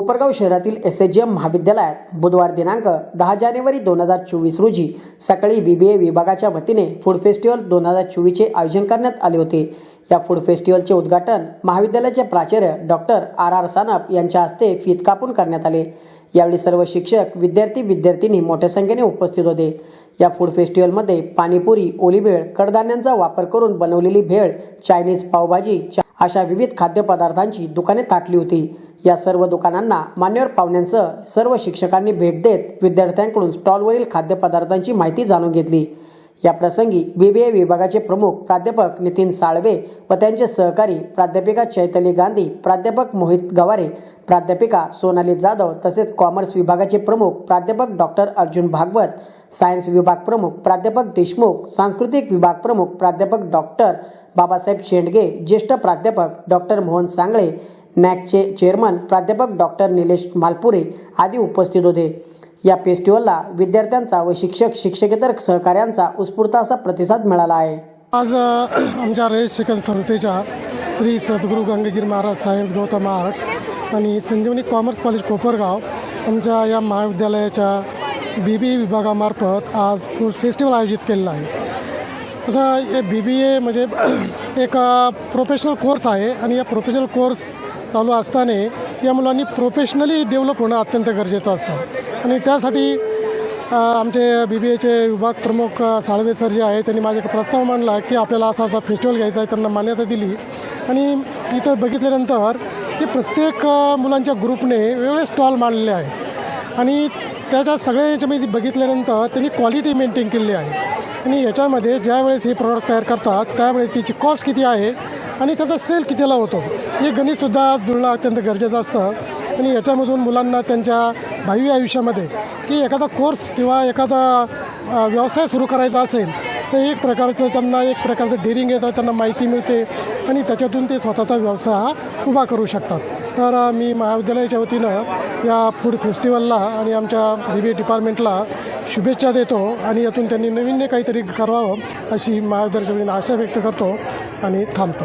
कोपरगाव शहरातील S H M महाविद्यालयात बुधवार दिनांक दहा जानेवारी दोन हजार चोवीस रोजी सकाळी बी बी ए विभागाच्या वतीने फूड फेस्टिवल दोन हजार चोवीसचे आयोजन करण्यात आले होते. या फूड फेस्टिवलचे उद्घाटन महाविद्यालयाचे प्राचार्य डॉक्टर आर आर सानप यांच्या हस्ते फीत कापून करण्यात आले. यावेळी सर्व शिक्षक विद्यार्थी विद्यार्थिनी मोठ्या संख्येने उपस्थित होते. या फूड फेस्टिवलमध्ये पाणीपुरी ओली भेळ कडधान्यांचा वापर करून बनवलेली भेळ चायनीज पावभाजी अशा विविध खाद्यपदार्थांची दुकाने थाटली होती. या सर्व दुकानांना मान्यवर पाहुण्यांसह सर्व शिक्षकांनी भेट देत विद्यार्थ्यांकडून स्टॉलवरील खाद्यपदार्थांची माहिती जाणून घेतली. या प्रसंगी बीबीए विभागाचे प्रमुख प्राध्यापक नितीन साळवे व त्यांचे सहकारी प्राध्यापिका चैतली गांधी प्राध्यापक मोहित गवारे प्राध्यापिका सोनाली जाधव तसेच कॉमर्स विभागाचे प्रमुख प्राध्यापक डॉक्टर अर्जुन भागवत सायन्स विभाग प्रमुख प्राध्यापक देशमुख सांस्कृतिक विभाग प्रमुख प्राध्यापक डॉक्टर बाबासाहेब शेंडगे ज्येष्ठ प्राध्यापक डॉक्टर मोहन सांगळे नॅकचे चेअरमन प्राध्यापक डॉक्टर निलेश मालपुरे आदी उपस्थित होते. या फेस्टिवलला विद्यार्थ्यांचा व शिक्षक शिक्षकेतर सहकाऱ्यांचा उत्स्फूर्त असा प्रतिसाद मिळाला आहे. आज आमच्या रयत शिक्षण संस्थेच्या श्री सद्गुरू गंगागीर महाराज सायन्स गौतम आर्ट्स आणि संजीवनी कॉमर्स कॉलेज कोपरगाव आमच्या या महाविद्यालयाच्या बी बी ए विभागामार्फत आज फूड फेस्टिवल आयोजित केलेला आहे. तसं हे बी बी ए म्हणजे एक प्रोफेशनल कोर्स आहे आणि या प्रोफेशनल कोर्स चालू असताना या मुलांनी प्रोफेशनली डेव्हलप होणं अत्यंत गरजेचं असतं. आणि त्यासाठी आमचे बी बी एचे विभाग प्रमुख साळवे सर जे आहे त्यांनी माझ्या प्रस्ताव मांडला की आपल्याला असा असा फेस्टिवल घ्यायचा आहे त्यांना मान्यता दिली. आणि इथं बघितल्यानंतर की प्रत्येक मुलांच्या ग्रुपने वेगवेगळे स्टॉल मांडलेले आहेत. आणि त्याच्या सगळ्या याच्यामध्ये बघितल्यानंतर त्यांनी क्वालिटी मेंटेन केलेली आहे. आणि याच्यामध्ये ज्यावेळेस हे प्रॉडक्ट तयार करतात त्यावेळेस त्याची कॉस्ट किती आहे आणि त्याचा सेल कितीला होतो? हे गणितसुद्धा जुळणं अत्यंत गरजेचं असतं. आणि याच्यामधून मुलांना त्यांच्या भावी आयुष्यामध्ये की एखादा कोर्स किंवा एखादा व्यवसाय सुरू करायचा असेल तर एक प्रकारचं त्यांना एक प्रकारचं डेरिंग येतं त्यांना माहिती मिळते आणि त्याच्यातून ते स्वतःचा व्यवसाय हा उभा करू शकतात. तर मी महाविद्यालयाच्या वतीनं या फूड फेस्टिवलला आणि आमच्या बी बी डिपार्टमेंटला शुभेच्छा देतो आणि यातून त्यांनी नवीन काहीतरी करावं अशी महाविद्यालयाच्या वतीनं आशा व्यक्त करतो आणि थांबतो.